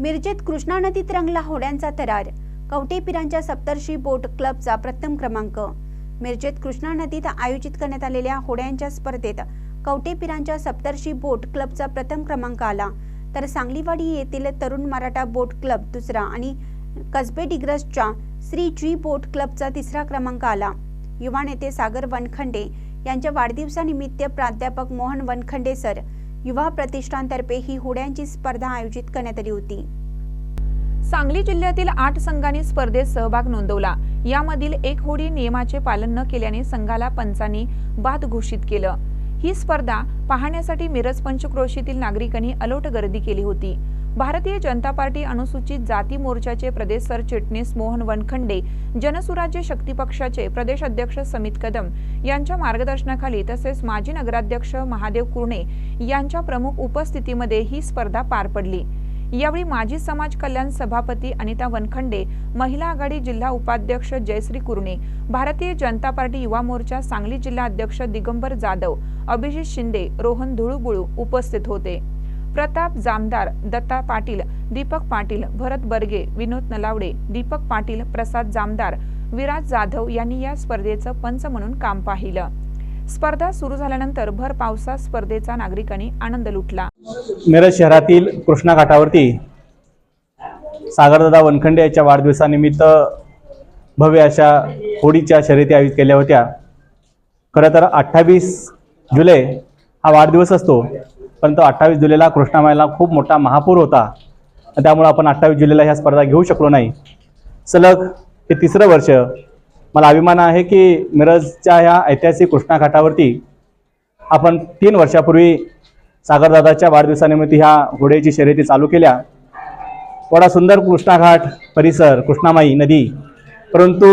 मिरजेत कृष्णा नदीत रंगला होड्यांचा थरार कवटेपिरांच्या सप्तर्षी बोट क्लबचा प्रथम क्रमांक. मिरजेत कृष्णा नदीत आयोजित करण्यात आलेल्या होड्यांच्या स्पर्धेत कवटेपिरांच्या सप्तर्षी बोट क्लबचा प्रथम क्रमांक आला. तर सांगलीवाडी येथील तरुण मराठा बोट क्लब दुसरा आणि कसबे डिग्रसच्या श्री जी बोट क्लबचा तिसरा क्रमांक आला. युवा नेते सागर वनखंडे यांच्या वाढदिवसानिमित्त प्राध्यापक मोहन वनखंडे सर युवा प्रतिष्ठानतर्फे ही होड्यांची स्पर्धा आयोजित करण्यात आली होती. सांगली जिल्ह्यातील आठ संघांनी स्पर्धेत सहभाग नोंदवला. यामधील एक होडी नियमाचे पालन न केल्याने संघाला पंचांनी बाद घोषित केलं. ही स्पर्धा पाहण्यासाठी मिरज पंचक्रोशीतील नागरिकांनी अलोट गर्दी केली होती. भारतीय जनता पार्टी अनुसूचित जाती मोर्चाचे प्रदेश सरचिटणीस मोहन वनखंडे जनसुराज्य शक्ती पक्षाचे प्रदेश अध्यक्ष समित कदम यांच्या मार्गदर्शनाखाली तसेच माजी नगराध्यक्ष महादेव कुर्णे यांच्या प्रमुख उपस्थितीमध्ये ही स्पर्धा पार पडली. यावेळी माजी समाज कल्याण सभापती अनिता वनखंडे महिला आघाडी जिल्हा उपाध्यक्ष जयश्री कुर्णे भारतीय जनता पार्टी युवा मोर्चा सांगली जिल्हा अध्यक्ष दिगंबर जाधव अभिजित शिंदे रोहन धुळुबुळू उपस्थित होते. प्रताप जामदार दत्ता पाटील दीपक पाटील भरत बर्गे विनोद नलावडे दीपक पाटील प्रसाद जामदार विराज जाधव यांनी या स्पर्धेचं पंच म्हणून काम पाहिलं. स्पर्धा सुरू झाल्यानंतर भर पावसात स्पर्धेचा नागरिकांनी आनंद लुटला. मिरज शहरातील कृष्णा घाटावरती सागरदादा वनखंडे याच्या वाढदिवसानिमित्त भव्य अशा होडीच्या शर्यती आयोजित केल्या होत्या. खरं तर अठ्ठावीस जुलै हा वाढदिवस असतो. परंतु अठ्ठावीस जुलैला कृष्णामाईला खूप मोठा महापूर होता. त्यामुळं आपण अठ्ठावीस जुलैला ह्या स्पर्धा घेऊ शकलो नाही. सलग हे तिसरं वर्ष मला अभिमान आहे की मिरजच्या ह्या ऐतिहासिक कृष्णा घाटावरती आपण तीन वर्षापूर्वी सागरदादाच्या वाढदिवसानिमित्त ह्या घोड्याची शर्यती चालू केल्या. थोडा सुंदर कृष्णाघाट परिसर कृष्णामाई नदी परंतु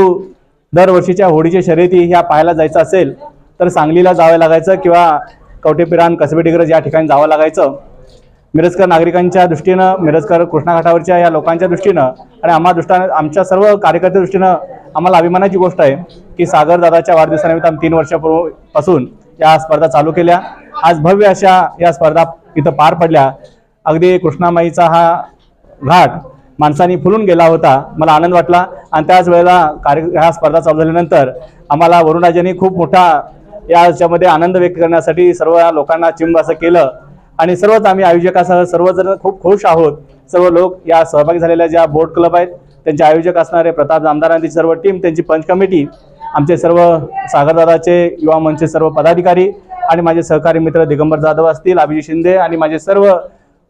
दरवर्षीच्या होडीच्या शर्यती ह्या पाहायला जायचं असेल तर सांगलीला जावं लागायचं किंवा कवटेपिरान कसबे या ठिकाणी जावं लागायचं. मिरजकर नागरिकांच्या दृष्टीनं मिरजकर कृष्णाघाटावरच्या या लोकांच्या दृष्टीनं आणि आम्हा दृष्टानं आमच्या सर्व कार्यकर्त्या दृष्टीनं आम्हाला अभिमानाची गोष्ट आहे की सागरदादाच्या वाढदिवसानिमित्त आम्ही तीन वर्षापूर्वीपासून या स्पर्धा चालू केल्या. आज भव्य अशा या स्पर्धा इथं पार पडल्या. अगदी कृष्णामाईचा हा घाट माणसांनी फुलून गेला होता मला आनंद वाटला. आणि त्याच वेळेला कार्य ह्या स्पर्धा चालू झाल्यानंतर आम्हाला वरुणराजांनी खूप मोठा याच्यामध्ये आनंद व्यक्त करण्यासाठी सर्व लोकांना चिंब असं केलं. आणि सर्वच आम्ही आयोजकासह सर्वजण खूप खुश आहोत. सर्व लोक या सहभागी झालेल्या ज्या बोर्ड क्लब आहेत त्यांचे आयोजक असणारे प्रताप जामदारांची सर्व टीम त्यांची पंच कमिटी आमचे सर्व सागरदादाचे युवा मंचचे सर्व पदाधिकारी आणि माझे सहकारी मित्र दिगंबर जाधव असतील अभिजित शिंदे आणि माझे सर्व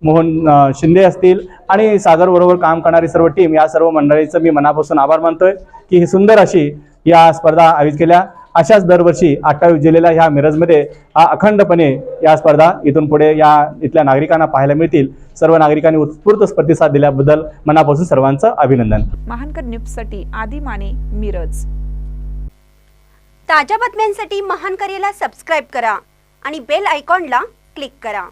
मोहन शिंदे असतील आणि सागरबरोबर काम करणारी सर्व टीम या सर्व मंडळीचं मी मनापासून आभार मानतोय की ही सुंदर अशी या स्पर्धा आयोजित केल्या. अशाच दरवर्षी अठ्ठावीस जुलैला ह्या मिरजमध्ये हा अखंडपणे या स्पर्धा इथून पुढे या इथल्या नागरिकांना पाहायला मिळतील. सर्व नागरिकांनी उत्स्फूर्त प्रतिसाद दिल्याबद्दल मनापासून सर्वांचं अभिनंदन. महानकर न्यूजसाठी आदी माने मिरज. ताज्या बातम्यांसाठी महान करेला सबस्क्राईब करा आणि बेल आयकॉनला क्लिक करा.